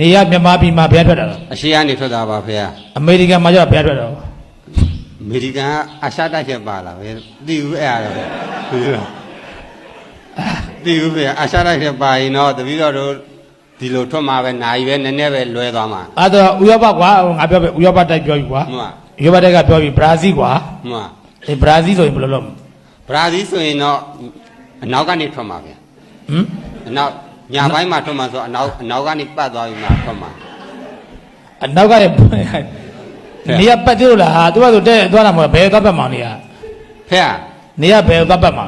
နေရမြန်မာပြည်မှာဘယ်ထွက်တာလဲအရှိကနေထွက်တာပါဖေဟာအမေရိကန်မှာကျတော့ဘယ်ထွက်တာလဲအမေရိကန်ကအရှာတိုက်ချက်ပါလာပဲတီဦးအဲ့ရတယ်ပဲတီဦးပဲအရှာတိုက်ချက်ပါရင်တော့တပီတော့တို့ဒီလိုထွက်မှာပဲနိုင်ပဲနည်းနည်းပဲလွဲသွားမှာအဲ့တော့ဥရောပကွာငါပြောပဲဥရောပတိုက်ပြောပြီကွာမှန်ပါဥရောပတိုက်ကပြောပြီဘရာဇီးကွာမှန်အေးဘရာဇီးဆိုရင်ဘယ်လိုလုပ်မလဲဘရာဇီးဆိုရင်တော့အနောက်ကနေထွက်မှာဗျဟမ်အနောက် ညာဘက်မှာထွက်မှာဆိုအနောက်အနောက်ကနေပတ်သွားပြီးမှထွက်မှာအနောက်ကလည်းနေရပတ်သေးလို့လားဟာသူကဆိုတဲ့သွားတာမဟုတ်ဘယ်သွားပတ်မှာနေရဖေဟာနေရဘယ်သွားပတ်မှာ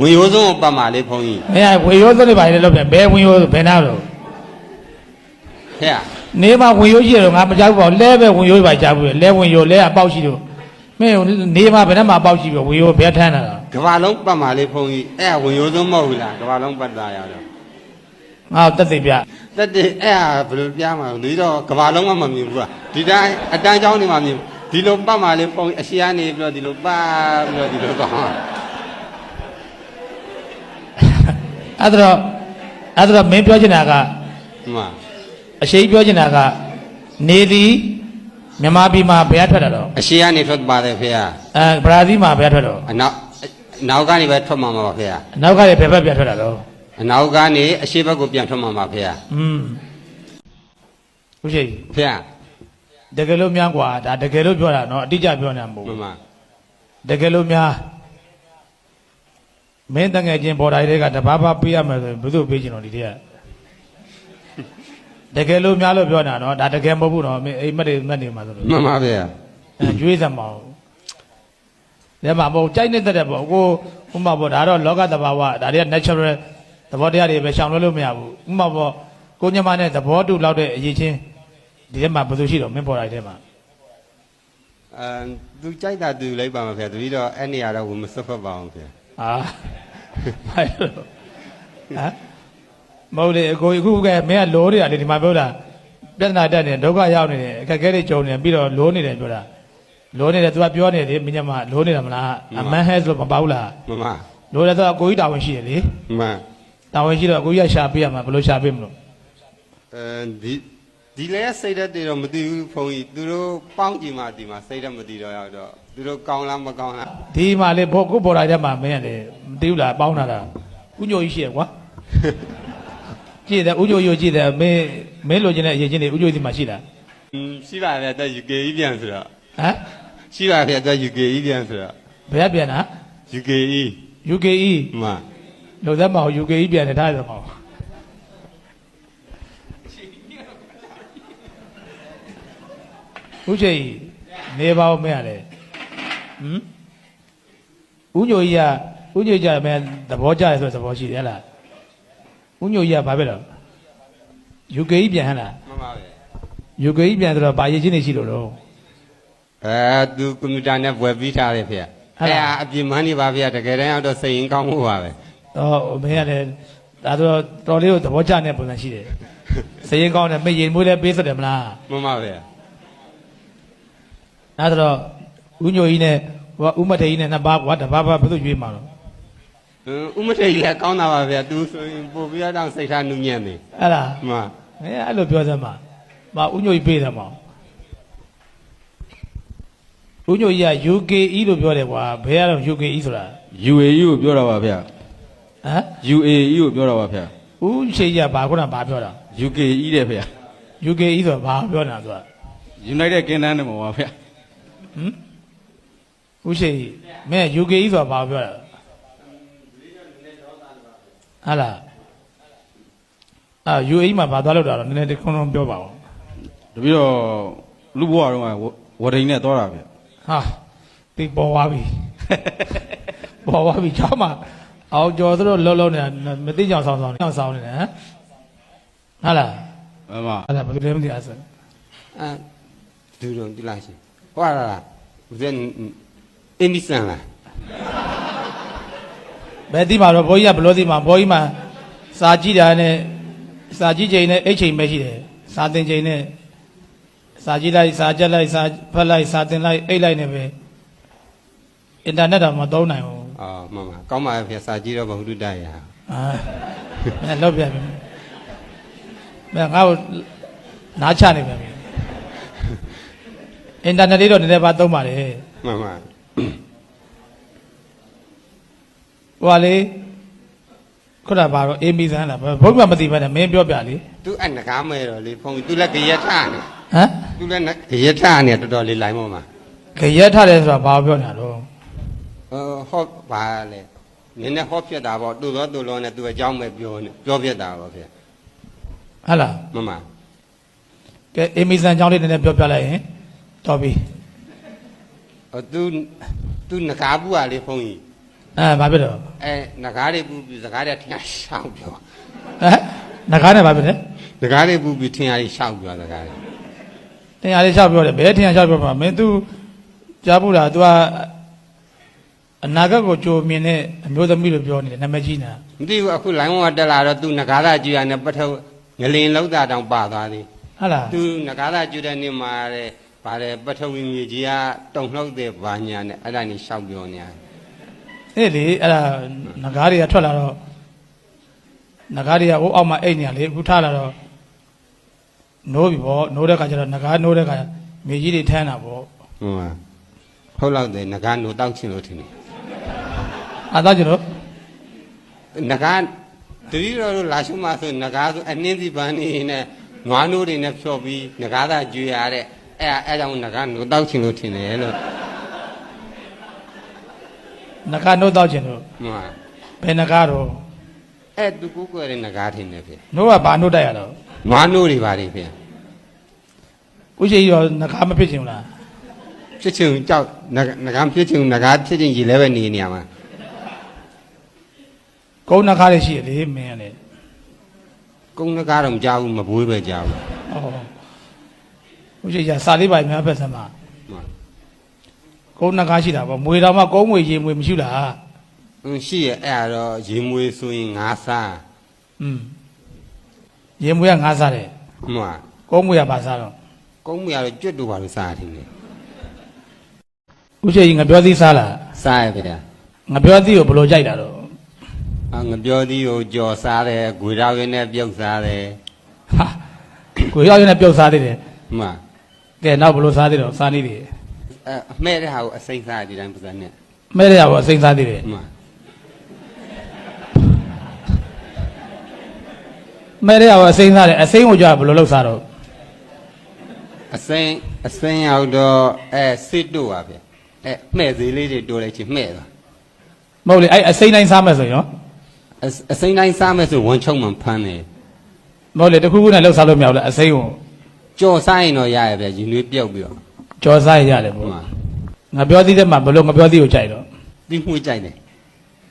ဝင်ရိုးစုံကိုပတ်မှာလေဘုန်းကြီးမင်းကဝေရိုးသွန်းနေပါလေလို့ပြန်ဘယ်ဝင်ရိုးဘယ်နာလို့ဖေဟာနေမှာဝင်ရိုးရှိတယ်လို့ငါမကြောက်ဘူးပေါ့လဲပဲဝင်ရိုးပါကြောက်ဘူးလဲဝင်ရိုးလဲအပေါက်ရှိလို့မင်းနေမှာဘယ်နှမှာအပေါက်ရှိပြီဝင်ရိုးဘယ်ထမ်းတာလဲကဘာလုံးပတ်မှာလေဘုန်းကြီးအဲ့ဒါဝင်ရိုးစုံမဟုတ်ဘူးလားကဘာလုံးပတ်သားရတော့ ငါတက်သိပြတက်တဲ့အဲ့ဟာဘယ်လိုပြမှာလဲဒီတော့ကဘာလုံးကမမြင်ဘူးလားဒီတိုင်းအတန်းချောင်းနေမှာမြင်ဒီလိုပတ်မှာလေဘုန်းကြီးအရှိကနေပြီးတော့ဒီလိုပတ်ပြီးတော့ဒီလိုကောင်းအဲ့ဒါတော့အဲ့ဒါတော့မင်းပြောချင်တာကမှန်အရှိပြောချင်တာကနေသည်မြန်မာပြည်မှာဘယ်ထွက်တာတော့အရှိကနေထွက်ပါတယ်ဖေဟာအဲဘရာဇီးမှာဘယ်ထွက်တော့အနောက်အနောက်ကနေပဲထွက်မှာပါဖေဟာအနောက်ကလည်းဘယ်ဘက်ပြန်ထွက်တာတော့ အနောက်ကနေအရှိဘက်ကိုပြန်ထွက်မှာပါဖေဟာ อืมဦးရှိ ဖေဟာ တကယ်လို့များกว่าဒါတကယ်လို့ပြောတာเนาะအတိအကျပြောနေတာမဟုတ် မှ ဘူး န်မှန် တကယ်လို့များမင်းတငယ်ချင်းပေါ်တိုင်းတွေကတဘာဘာပေးရမယ်ဆိုရင်ဘယ်သူပေးချင်တော့ဒီတည်းကတကယ်လို့များလို့ပြောနေတာเนาะဒါတကယ်မဟုတ်ဘူးเนาะမင်းအိမ်မက်တွေမက်နေမှာဆိုလို့ မှန်ပါဖေဟာ အဲကျွေးစမ်းမအောင်ဒါမှမဟုတ်ကြိုက်နေတဲ့တဲ့ပေါ့ကိုဥမာပေါ့ဒါတော့လောကသဘာဝဒါတွေက natural သဘောတရားတွေပဲရှောင်လို့လို့မရဘူးဥမာပေါ့ကိုညမနဲ့သဘောတူလောက်တဲ့အရေးချင်းဒီထဲမှာဘယ်သူရှိတော့မင်းပေါ်တိုင်းထဲမှာအဲသူကြိုက်တာသူလိုက်ပါမှာဖေဟာတပီတော့အဲ့နေရာတော့ဝင်မစွတ်ဖက်ပါအောင်ဖေဟာဟာဘာလို့ဟမ်မဟုတ်လေအကိုအခုကမင်းကလိုးနေတာလေဒီမှာပြောတာပြဿနာတက်နေတယ်ဒုက္ခရောက်နေတယ်အခက်အခဲတွေကြုံနေတယ်ပြီးတော့လိုးနေတယ်ပြောတာလိုးနေတယ်သူကပြောနေတယ်မင်းညမလိုးနေတာမလားအမန်ဟဲဆိုမပေါ့ဘူးလားမှန်မှန်လိုးတယ်ဆိုတော့အကိုကြီးတာဝန်ရှိတယ်လေမှန် တာဝန်ရှိတော့အကိုကြီးကရှာပေးရမှာဘယ်လိုရှာပေးမလို့အဲဒီဒီလဲစိတ်သက်တွေတော့မသိဘူးဘုန်းကြီးသူတို့ပေါင်းကြည့်မှဒီမှာစိတ်သက်မသိတော့ရောက်တော့သူတို့ကောင်းလားမကောင်းလားဒီမှာလေဘောကိုဘော်တိုင်းထဲမှာမင်းကလေမသိဘူးလားပေါင်းတာလားဥညိုကြီးရှိရကွာကြည့်တယ်ဥညိုရိုးကြည့်တယ်မင်းမင်းလိုချင်တဲ့အရေးချင်းတွေဥညိုဒီမှာရှိလားอืมရှိပါရဲ့တက် UK ကြီးပြန်ဆိုတော့ဟမ်ရှိပါရဲ့တက် UK ကြီးပြန်ဆိုတော့ဘယ်ကပြန်တာ UK ကြီး UKE မှန် လို့သက်မအောင် UKE ပြန်နေထားတယ်မအောင်ဦးချေကြီးနေပါဦးမင်းရတယ်ဟမ်ဦးညိုကြီးကဦးညိုကြီးကမင်းသဘောကျတယ်ဆိုတဲ့သဘောရှိတယ်ဟဲ့လားဦးညိုကြီးကဘာဖြစ်တော့ UKE ပြန်ဟဲ့လားမှန်ပါပဲ UKE ပြန်ဆိုတော့ဗာရည်ချင်းနေရှိလို့တော့အဲသူကွန်ပျူတာနဲ့ဝယ်ပြီးထားတယ်ဖေဟုတ်အဲလားအပြင်မန်းနေပါဖေတကယ်တမ်းတော့စိတ်ရင်ကောင်းမှုပါပဲ တော့မင်းရတယ်ဒါဆိုတော့တော်လေးကိုသဘောကျတဲ့ပုံစံရှိတယ်စရင်ကောင်းတယ်မရင်မွေးလည်းပေးစတယ်မလားမှန်ပါပဲဒါဆိုတော့ဦးညိုကြီးနဲ့ဟိုကဦးမထေကြီးနဲ့နှစ်ပါးကွာတစ်ပါးပါဘယ်သူရွေးမှာတော့ဟွန်းဥမထိတ်လည်းကောင်းတာပါဗျာသူဆိုရင်ပို့ပြီးတော့စိတ်ထားနူးညံ့နေအဲ့လားမှန်မင်းအဲ့လိုပြောစမ်းပါမဦးညိုကြီးပေးတယ်မအောင်ဦးညိုကြီးက UKE လို့ပြောတယ်ကွာဘယ်ကတော့ UKE ဆိုတာ UAE ကိုပြောတာပါဗျာ ဟမ် UAE ကိုပြောတာပါဗျာဦးရှိကြီးကဘာခုနဘာပြောတာ UKE တဲ့ဗျာ UKE ဆိုတာဘာပြောနေတာဆိုတာ United Kingdom နဲ့မှာပါဗျာဟမ်ဦးရှိကြီးမင်း UKE ဆိုတာဘာပြောတာဟာလားအာ UAE မှာဘာသွားလို့တာတော့နည်းနည်းတခုံးလုံးပြောပါဦးတပီတော့လူဘွားတော့ဝဒိန်နဲ့သွားတာဗျာဟာဒီပေါ်သွားပြီပေါ်သွားပြီချောင်းမှာ အောင်ကျော်သူတို့လုံးလုံးနေတာမသိကြအောင်ဆောင်းဆောင်းနေအောင်ဆောင်းနေတယ်ဟမ်ဟာလားအမဟာလားဘယ်လိုလဲမသိအဲ့ဆိုအဲဒူတော့ဒီလားရှင်ဟွာလားဦးဇင်းအင်းဒီဆန်လားဘယ်သိမှာတော့ဘိုးကြီးကဘယ်လိုသိမှာဘိုးကြီးမှာစာကြည့်တာနဲ့စာကြည့်ချိန်နဲ့အိတ်ချိန်ပဲရှိတယ်စာသင်ချိန်နဲ့စာကြည့်လိုက်စာကြက်လိုက်စာဖတ်လိုက်စာသင်လိုက်အိတ်လိုက်နေပဲအင်တာနက်တော့မသုံးနိုင်ဘူး အော်မှန်ပါကောင်းပါရဲ့ဖေစာကြည့်တော့ဘုဒ္ဓတရဟာအာမင်းလောက်ပြန်ပြီမင်းငါ့ကိုနားချနေပြန်ပြီအင်တာနက်လေးတော့နည်းနည်းပါသုံးပါလေမှန်မှန်ဟိုကလေခုနကဘာတော့အေးမီဆန်းလားဘုရားမသိပါနဲ့မင်းပြောပြလေသူအနကားမဲတော့လေဖုန်းသူလည်းကြရက်ထနေဟမ်သူလည်းကြရက်ထနေတော်တော်လေးလိုင်းပေါ်မှာခရက်ထားတယ်ဆိုတာဘာပြောနေတာတော့ ဟောပါလေနည်းနည်းဟောဖြစ်တာပေါ့သူ့သောသူ့လုံးနဲ့သူ့အကြောင်းပဲပြောနေပြောဖြစ်တာပေါ့ဗျဟုတ်လားမမကဲအေမီဆန်အကြောင်းလေးနည်းနည်းပြောပြလိုက်ရင်တော်ပြီအသူသူငကားပူကလေဖုန်းကြီးအဲဘာဖြစ်တော့အဲငကားလေးပူပြီးစကားတဲ့ထင်ရှောင်းပြောဟမ်ငကားနဲ့ဘာဖြစ်လဲငကားလေးပူပြီးထင်ရရှောင်းပြောစကားတင်ရလေးရှောင်းပြောတယ်ဘယ်ထင်ရရှောင်းပြောမှာမင်း तू ကြားပူတာ तू က အနာဂတ်ကိုကြိုမြင်တဲ့အမျိုးသမီးလို့ပြောနေတယ်နာမည်ကြီးနာမသိဘူးအခုလိုင်းပေါ်တက်လာတော့သူနဂါရကြည့်ရနဲ့ပထဝငလင်လောက်တာတောင်ပါသွားသေးဟုတ်လားသူနဂါရကြည့်တဲ့နေ့မှာတဲ့ဗါတယ်ပထဝီမြေကြီးကတုံနှုတ်တဲ့ဘာညာနဲ့အဲ့ဒါနေရှောက်ပြောနေရတယ်အဲ့လေအဲ့ဒါငကားတွေကထွက်လာတော့ငကားတွေကအိုးအောက်မှာအိတ်နေရလေအခုထားလာတော့နိုးပြီဗောနိုးတဲ့ခါကျတော့ငကားနိုးတဲ့ခါမြေကြီးတွေထမ်းတာဗောဟုတ်ပါဟုတ်လောက်တယ်နဂါနိုတောက်ချင်လို့ထင်တယ် အဲ့ဒါကျတော့နဂါတတိတော်တို့လာရှုမှဆိုနဂါဆိုအနှင်းစီပန်းနေနဲ့နွားနိုးတွေနဲ့ဖြော်ပြီးနဂါသာကျွေရတဲ့အဲ့အဲ့ကြောင့်နဂါနိုတောက်ချင်လို့ထင်တယ်လို့ငကားနိုးတော့ကျင်တော့မှန်ပါဘယ်ငကားတော့အဲ့သူကိုကိုယ်ရဲ့နဂါထင်တယ်ဖေနိုးကဘာနိုးတိုက်ရတော့နွားနိုးတွေပါလေဖေဥရှိကြီးတော့ငကားမဖြစ်ချင်ဘူးလားဖြစ်ချင်ကြောက်နဂါနဂါဖြစ်ချင်နဂါဖြစ်ချင်ကြီးလည်းပဲနေနေရမှာ ကုန်းငကားတွေရှိရလေမင်းကလေကုန်းနဂါတော့မကြောက်ဘူးမဘွေးပဲကြောက်ဘူးဩဥရှိကြီးကစာလေးပိုင်များဖက်စမ်းပါမှန်ကုန်းငကားရှိတာဗောမွေတော်မှကုန်းမွေရေမွေမရှိလားအင်းရှိရဲ့အဲ့ဒါတော့ရေမွေးဆိုရင်ငါးစားอืมရေမွေကငါးစားတယ်မှန်ကုန်းမွေကဘာစားတော့ကုန်းမွေကတော့ကျွတ်တူပါလို့စားတယ်လေဥရှိကြီးငပြောသီးစားလားစားရဖေတာငပြောသီးကိုဘယ်လိုကြိုက်တာတော့အ ငပြောသီးကိုကြော်စားတယ်ဂွေတော်ရင်းနဲ့ပြုတ်စားတယ်ဟာကိုရောက်ရင်းနဲ့ပြုတ်စားသေးတယ်မှန်ကဲနောက်ဘယ်လိုစားသေးတော့စားနေတယ်အဲအမှဲ့တဲ့ဟာကိုအစိမ့်စားဒီတိုင်းပစံနဲ့မဲရရဘောအစိမ့်စားသေးတယ်မှန်မဲရရဘောအစိမ့်စားတယ်အစိမ့်ကိုကြဘယ်လိုလုပ်စားတော့အစိမ့်အစိမ့်ရောက်တော့အဲစစ်တို့ပါဗျအဲမှဲ့သေးလေးတွေတိုးလိုက်ချင်းမှဲ့သွားမဟုတ်လေအဲ့အစိမ့်တိုင်းစားမယ်ဆိုရင်ရော အအစိမ့်တိုင်းစားမယ်ဆိုဝမ်းချုံမှဖမ်းတယ်မဟုတ်လေတစ်ခုခုနဲ့လှုပ်စားလို့မရဘူးလားအစိမ့်ကိုကြော်စားရင်တော့ရရဗျရင်တွေပြုတ်ပြီးတော့ကြော်စားရရတယ်ပေါ့မှန်ငပြောသီးတဲ့မှာဘယ်လိုငပြောသီးကိုကြိုက်တော့တီးမှုကြိုက်တယ်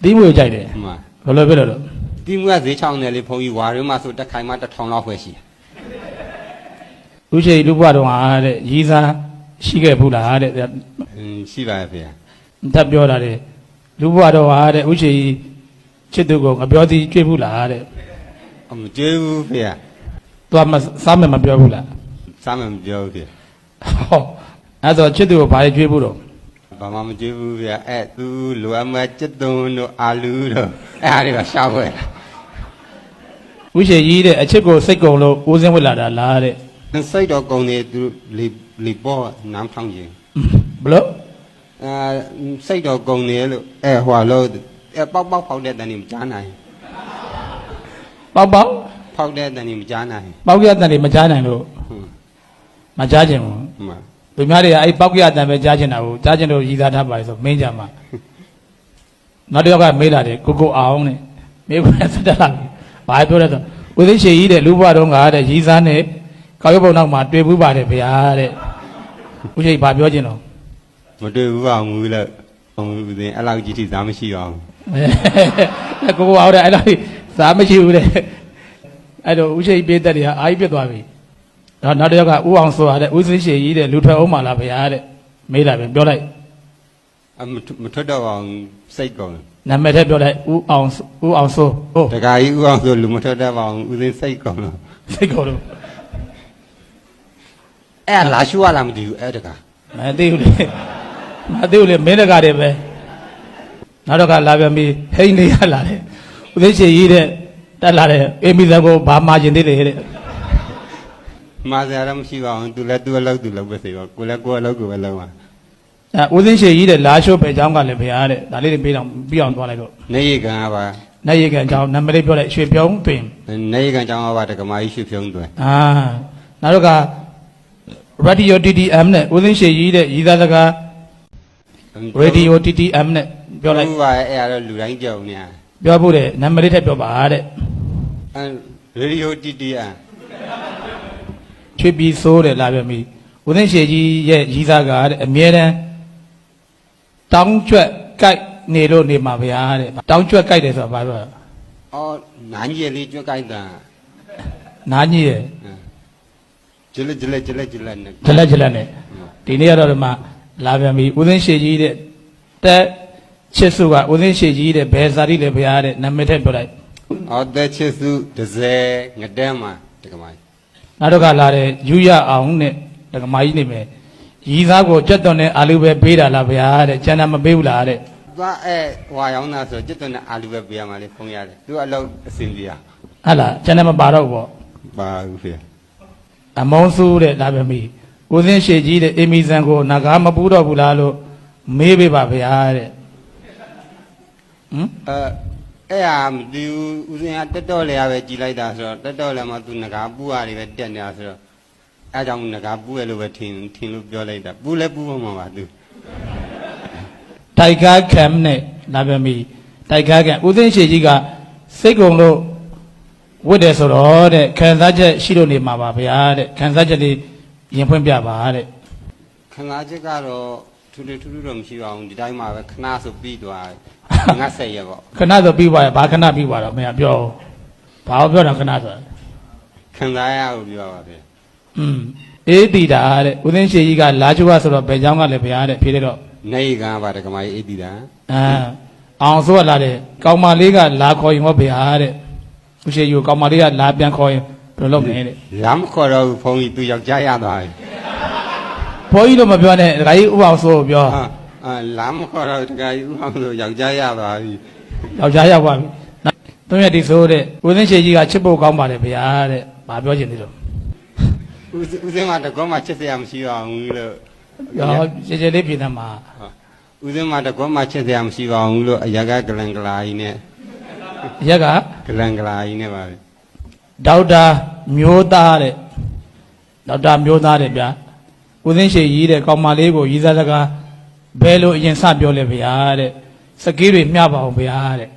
သီးမွေကိုကြိုက်တယ်မှန်ဘယ်လိုဖြစ်လို့တော့တီးမှုကဈေးချောင်းတယ်လေဘုန်းကြီးဝါရင်းမှာဆိုတက်ခိုင်မှတစ်ထောင်လောက်ပဲရှိတယ်ဥရှိလူဘွားတော်ဟာတဲ့ရီးစားရှိခဲ့ဘူးလားတဲ့အင်းရှိပါရဲ့ဗျာတက်ပြောတာတဲ့လူဘွားတော်ဟာတဲ့ဥရှိ ချစ်သူကိုငပြောသီးကြွေးဘူးလားတဲ့အမကျွေးဘူးဗျာသွားမစားမယ်မပြောဘူးလားစားမှမပြောဘူးဗျာဟောအဲ့တော့ချစ်သူကိုဘာတွေကြွေးဘူးတော့ဘာမှမကျွေးဘူးဗျာအဲသူလိုအပ်မဲ့စက်သွန်းတို့အာလူတို့အဲအားတွေကရှားပွဲတာဥရှိကြီးတဲ့အချစ်ကိုစိတ်ကုံလို့ဦးစင်းဝစ်လာတာလားတဲ့စိတ်တော့ကုန်နေသူလီလီပေါ်နမ်းထောင်းခြင်းဘလို့အဲစိတ်တော့ကုန်နေလို့အဲဟွာလို့ အဲပေါက်ပေါက်ဖောက်တဲ့တန်နေမကြားနိုင်ပေါက်ပေါက်ဖောက်တဲ့တန်နေမကြားနိုင်ပေါက်ရတဲ့တွေမကြားနိုင်လို့ဟုတ်မကြားခြင်းဘူးမှန်လူများတွေကအဲ့ပေါက်ရတဲ့ပဲကြားခြင်းတာကိုကြားခြင်းလို့ရည်သားထားပါလေဆိုမင်းကြမှာနောက်တစ်ယောက်ကမေးလာတယ်ကိုကိုအောင်တဲ့မေးခွန်းဆက်တက်လာပြီဘာပြောလဲဆိုဦးသိရှိကြီးတဲ့လူဘွားတော်ကတဲ့ရည်သားနဲ့ကောက်ရုပ်ပုံနောက်မှာတွေ့ဘူးပါတယ်ဗျာတဲ့ဦးရှိဘာပြောခြင်းတော့မတွေ့ဘူးပါဘူးလို့ဘုံဦးစင်းအဲ့လောက်ကြီးထိစားမရှိအောင်အဲ ကိုကိုအောင်တဲ့အဲ့လိုစားမရှိဘူးတဲ့အဲ့တော့ဦးရှိပြေးတက်တွေကအာကြီးပြတ်သွားပြီတော့နောက်တစ်ယောက်ကဦးအောင်ဆိုရတဲ့ဦးသိရှိကြီးတဲ့လူထွက်အောင်ပါလားဗျာတဲ့မေးလာပြန်ပြောလိုက်အမထမထွက်တော့အောင်စိတ်ကုန်နာမည်ထည့်ပြောလိုက်ဦးအောင်စဦးအောင်ဆိုဟုတ်တခါကြီးဥအောင်ဆိုလူမထွက်တတ်ပါအောင်ဦးစင်းစိတ်ကုန်လို့စိတ်ကောလို့အဲ့ဒါလာရှုရလားမသိဘူးအဲ့တခါမသိဘူးလေမသိဘူးလေမင်းတကားတယ်ပဲ နောက်တော့ကလာပြန်ပြီးဟိန်းလေးရလာတယ်ဦးသိရှိကြီးတဲ့တက်လာတယ်အေမီဇန်ကိုဘာမာကျင်သေးတယ်တဲ့ မှားစရာတော့မရှိပါဘူးသူလည်းသူ့အလုပ်သူလုပ်ပဲစေပါကိုလည်းကိုယ့်အလုပ်ကိုပဲလုပ်ပါ အဲဦးသိန်းရှည်ကြီးတဲ့လာရှိုးပဲเจ้าကလည်းဘုရားတဲ့ဒါလေးတွေပြီးတော့ပြီးအောင်သွားလိုက်တော့ နေရီကံပါ နိုင်ရကန်เจ้าနံပါတ်လေးပြောလိုက်ရွှေပြုံးတွင် နေရီကံကြောင်းပါတက္ကမကြီးရွှေဖြုံးတွေ အာနောက်တော့က radio TTM နဲ့ဦးသိန်းရှည်ကြီးတဲ့ရည်သားစကား radio TTM နဲ့ ပြောလိုက်ဟုတ်ပါရဲ့အဲ့ဒါတော့လူတိုင်းကြောက်နေပြောဖို့တဲ့နံပါတ်လေးထပ်ပြောပါတဲ့အဲရေဒီယိုတီတီအန်ချွေပြီးဆိုးတယ်လာပြမီဦးသိန်းရှည်ကြီးရဲ့ရည်သားကတဲ့အမြဲတမ်းတောင်းကျွက်ကြိုက်နေလို့နေမှာဗျာတဲ့တောင်းကျွက်ကြိုက်တယ်ဆိုတာဘာပြောလဲအော်နာကြီးလေးကြွက်ကြိုက်တာနားကြီးရဲ့ဂျလက်ဂျလက်ဂျလက်ဂျလက်နဲ့ဂျလက်ဂျလက်နဲ့ဒီနေ့ကတော့ဒီမှာလာပြန်ပြီဦးသိန်းရှည်ကြီးတဲ့တက် ချစ်စုကဦးသိန်းရှည်ကြီးတဲ့ဘယ်ဇာတိလဲဘုရားတဲ့နာမည်ထည့်ပြောလိုက်အော်တဲ့ချစ်စုဒဇယ်ငတဲမှာတက္ကမကြီးနောက်တော့ကလာတဲ့ယူရအောင်နဲ့ဒကမာကြီးနေမယ်ရီသားကိုကြက်သွန်နဲ့အာလူပဲပေးတာလားဘုရားတဲ့ကျန်တာမပေးဘူးလားတဲ့သွားအဲဟွာရောင်းတာဆိုจิตတဲ့အာလူပဲပေးရမှာလေဖုံးရတယ်သူအလုပ်အစင်ပြရဟဟလားကျန်တာမပါတော့ဘူးပေါ့ပါဘူးဖေအမုံစုတဲ့လာပြန်ပြီဦးသိန်းရှည်ကြီးတဲ့အေမီဇန်ကိုနဂါမပူးတော့ဘူးလားလို့မေးပေးပါဘုရားတဲ့ ဟမ်အဲအဲ့ဟာမသိဘူးဦးစင်ကတက်တော့လေရပဲကြည်လိုက်တာဆိုတော့တက်တော့လေမှသူငကားပူရတွေပဲတက်နေတာဆိုတော့အဲကြောင့်ငကားပူရလို့ပဲထင်ထင်လို့ပြောလိုက်တာပူလဲပူမှမှာပါသူတိုက်ကားကမ်နဲ့လာပြန်ပြီတိုက်ကားကဦးစင်ရှေကြီးကစိတ်ကုံလို့ဝတ်တယ်ဆိုတော့တဲ့ခံစားချက်ရှိလို့နေမှာပါဗျာတဲ့ခံစားချက်လေးရင်ဖွင့်ပြပါတဲ့ခံစားချက်ကတော့ထူးထူးထူးထူးတော့မရှိပါဘူးဒီတိုင်းမှာပဲခဏဆိုပြီးသွားတယ် 50ရက်ပေါ့ခဏဆိုပြီးသွားရဘာခဏပြီးသွားတော့မင်းကပြောဘာပြောတော့ခဏဆိုခံစားရလို့ပြောပါဗျာอืมအေးတီတာတဲ့ဦးသိန်းရှေကြီးကလာချိုးရဆိုတော့ဘယ်เจ้าကလည်းဗျာတဲ့ဖြေတယ်တော့နေကပါတကမကြီးအေးတီတာအာအောင်ဆိုလာတဲ့ကောင်မလေးကလာခေါ်ရင်ဟောဗျာတဲ့ဦးရှေကြီးကောင်မလေးကလာပြန်ခေါ်ရင်ဘယ်လိုလုပ်နေလဲလမ်းခေါ်တော့ဘုန်းကြီးသူယောက်ျားရသွားပြီဘုန်းကြီးတော့မပြောနဲ့ဒါကြီးဥပအောင်ဆိုပြောဟာ အာလမ်းခေါ်တော့တကယ်ဦးအောင်ဆိုယောက်ျားရသွားပြီယောက်ျားရောက်သွားပြီနော်သုံးရက်ဒီဆိုတဲ့ဦးသိန်းရှည်ကြီးကချစ်ဖို့ကောင်းပါတယ်ဗျာတဲ့ဘာပြောချင်သေးလို့ဦးဦးစင်းမတကောမှချစ်စရာမရှိပါဘူးလို့ရောရှည်ရှည်လေးပြင်သမှာဦးစင်းမတကောမှချစ်စရာမရှိပါဘူးလို့အရာကဂလန်ဂလာကြီးနဲ့ရက်ကဂလန်ဂလာကြီးနဲ့ပါပဲဒေါက်တာမျိုးသားတဲ့ဒေါက်တာမျိုးသားတဲ့ဗျာဦးသိန်းရှည်ကြီးတဲ့ကောင်မလေးကိုရည်စားစကား ဘယ်လိုအရင်စပြောလဲဗျာတဲ့စကေးတွေမျှပါအောင်ဗျာတဲ့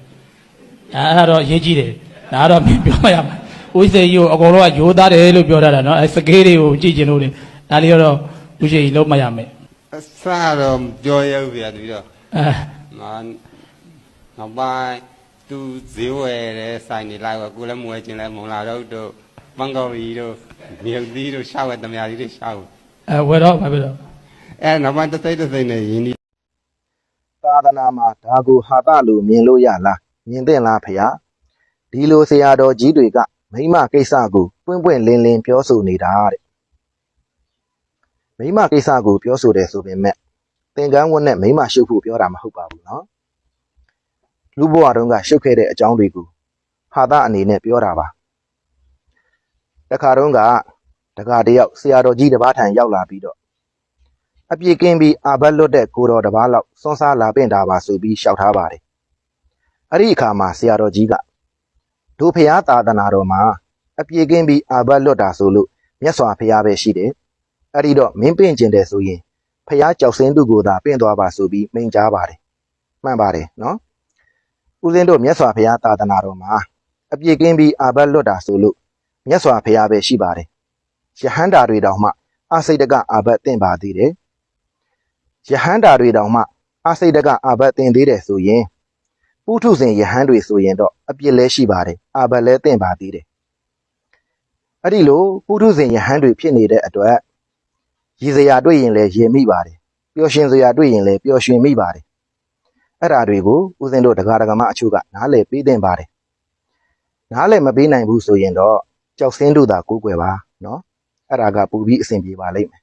အဲအဲ့ဒါတော့ရေးကြည့်တယ်ဒါကတော့မင်းပြောရမှာဦးစေကြီးကိုအကုန်လုံးကရိုးသားတယ်လို့ပြောထားတာနော်အဲစကေးတွေကိုကြည့်ကျင်လို့လေဒါလေးတော့ဦးရှည်ကြီးလုံးမရမယ်အစတော့ပြောရဦးဗျာသူတော့အဲငါနောက်ပိုင်းသူဈေးဝယ်တဲ့ဆိုင်နေလိုက်တော့ကိုလည်းမဝယ်ခြင်းလဲမုံလာတော့တို့ပန်းကောက်ရီတို့မြေသီးတို့ရှာဝယ်တမယာကြီးတွေရှာဝယ်အဲဝယ်တော့ဘာဖြစ်တော့ အဲနောက်ပိုင်းတစ်စိတ်တစ်စိတ်နဲ့ရင်းနှီးသာသနာမှာဒါကိုဟာတလို့မြင်လို့ရလားမြင်သင့်လားဖျားဒီလိုဆရာတော်ကြီးတွေကမိမကိစ္စကိုပွင့်ပွင့်လင်းလင်းပြောဆိုနေတာတဲ့မိမကိစ္စကိုပြောဆိုတယ်ဆိုပေမဲ့သင်္ကန်းဝတ်နဲ့မိမရှုပ်ဖို့ပြောတာမဟုတ်ပါဘူးနော်လူဘဝတုန်းကရှုပ်ခဲ့တဲ့အကြောင်းတွေကိုဟာတအနေနဲ့ပြောတာပါတခါတုန်းကတခါတယောက်ဆရာတော်ကြီးတစ်ပါးထံရောက်လာပြီးတော့ အပြစ်ကင်းပြီးအာဘတ်လွတ်တဲ့ကိုတော်တစ်ပါးလောက်စွန့်စားလာပင့်တာပါဆိုပြီးရှောက်ထားပါတယ်။အဲ့ဒီအခါမှာဆရာတော်ကြီးကဒုဖျားသာသနာတော်မှာအပြစ်ကင်းပြီးအာဘတ်လွတ်တာဆိုလို့မြတ်စွာဘုရားပဲရှိတယ်။အဲ့ဒီတော့မင်းပင့်ကျင်တယ်ဆိုရင်ဖျားကြောက်စင်းသူကိုသာပင့်သွားပါဆိုပြီးမိန့်ကြားပါတယ်။မှန်ပါတယ်နော်။ဦးဇင်းတို့မြတ်စွာဘုရားသာသနာတော်မှာအပြစ်ကင်းပြီးအာဘတ်လွတ်တာဆိုလို့မြတ်စွာဘုရားပဲရှိပါတယ်။ယဟန္တာတွေတောင်မှအစိတ်တကအာဘတ်တင့်ပါသေးတယ်။ ယဟန္တာတွေတောင်မှအစိတ်တကအာဘတ်တင်သေးတယ်ဆိုရင်ပုထုဇဉ်ယဟန်တွေဆိုရင်တော့အပြစ်လဲရှိပါတယ်အာဘတ်လဲတင်ပါသေးတယ်အဲ့ဒီလိုပုထုဇဉ်ယဟန်တွေဖြစ်နေတဲ့အတွက်ရည်စရာတွေ့ရင်လဲရည်မိပါတယ်ပျော်ရွှင်စရာတွေ့ရင်လဲပျော်ရွှင်မိပါတယ်အဲ့ဓာတွေကိုဦးဇင်းတို့ဒကာဒကမအချို့ကနားလည်ပေးတင်ပါတယ်နားလည်မပေးနိုင်ဘူးဆိုရင်တော့ကြောက်စင်းတို့သာကိုးကွယ်ပါနော်အဲ့ဒါကပူပြီးအဆင်ပြေပါလိမ့်မယ်